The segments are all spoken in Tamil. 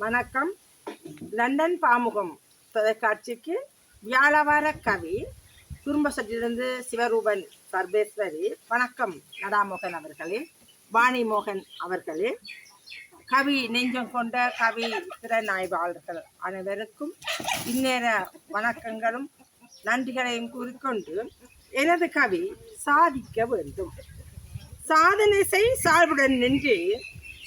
வணக்கம். லண்டன் பாமுகம் தொலைக்காட்சிக்கு வியாழவார கவி குடும்ப சட்டிலிருந்து சிவரூபன் சர்வேஸ்வரி. வணக்கம் நடாமோகன் அவர்களே. வாணி மோகன் அவர்களே. கவி நெஞ்சம் கொண்ட கவி திறனாய்வாளர்கள் அனைவருக்கும் இந்நேர வணக்கங்களும் நன்றிகளையும் கூறிக்கொண்டு எனது கவி சாதிக்க வேண்டும். சாதனை செய் சார்புடன் நின்று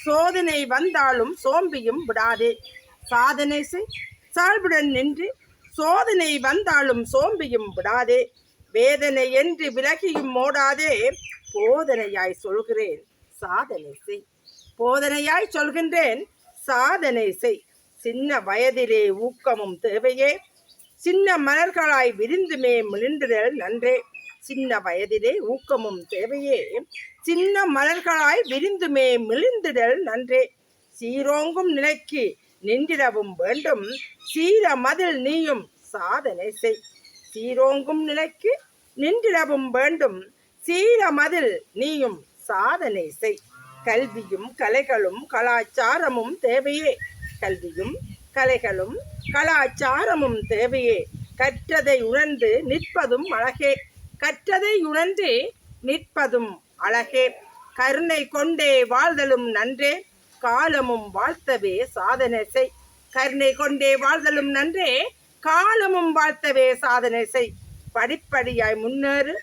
சோதனை வந்தாலும் சோம்பியும் விடாதே. சாதனை செய். சார்புடன் நின்று. சோதனை வந்தாலும் சோம்பியும் விடாதே. வேதனை என்று விலகியும் ஓடாதே. போதனையாய் சொல்கிறேன். சாதனை செய். போதனையாய் சொல்கின்றேன். சாதனை செய். சின்ன வயதிலே ஊக்கமும் தேவையே. சின்ன மலர்களாய் விரிந்துமே மிளிந்துதல் நன்றே. சின்ன வயதிலே ஊக்கமும் தேவையே. சின்ன மலர்களாய் விரிந்துமே மிளிந்திடல் நன்றே. சீரோங்கும் நிலைக்கு நின்றிடவும் வேண்டும். சீர மதில் நீயும் சாதனை செய். சீரோங்கும் நிலைக்கு நின்றிடவும் வேண்டும். சீர மதில் நீயும் சாதனை செய். கல்வியும் கலைகளும் கலாச்சாரமும் தேவையே. கல்வியும் கலைகளும் கலாச்சாரமும் தேவையே. கற்றதை உணர்ந்து நிற்பதும் அழகே. கற்றதை உணர்ந்து நிற்பதும் அழகே. கருணை கொண்டே வாழ்தலும் நன்றே. காலமும் வாழ்த்தவே சாதனை செய். கருணை கொண்டே வாழ்தலும் நன்றே. காலமும் வாழ்த்தவே சாதனை செய். படிப்படியாய் முன்னேறு.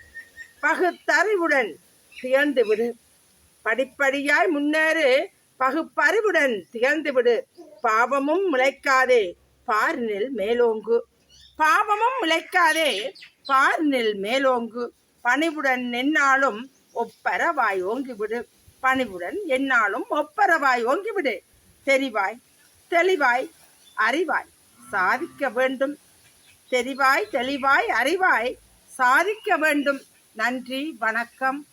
பகுத்தறிவுடன் திகழ்ந்து விடு படிப்படியாய் முன்னேறு. பகுப்பறிவுடன் திகழ்ந்து விடு பாவமும் முளைக்காதே. பாரினில் மேலோங்கு. பாவமும் முளைக்காதே. பாரினில் மேலோங்கு. பணிவுடன் நின்னாலும் ஒப்பரவாய் ஓங்கிவிடு. பணிவுடன் என்னாலும் ஒப்பரவாய் ஓங்கிவிடு. தெரிவாய் தெளிவாய் அறிவாய் சாதிக்க வேண்டும். தெரிவாய் தெளிவாய் அறிவாய் சாதிக்க வேண்டும். நன்றி வணக்கம்.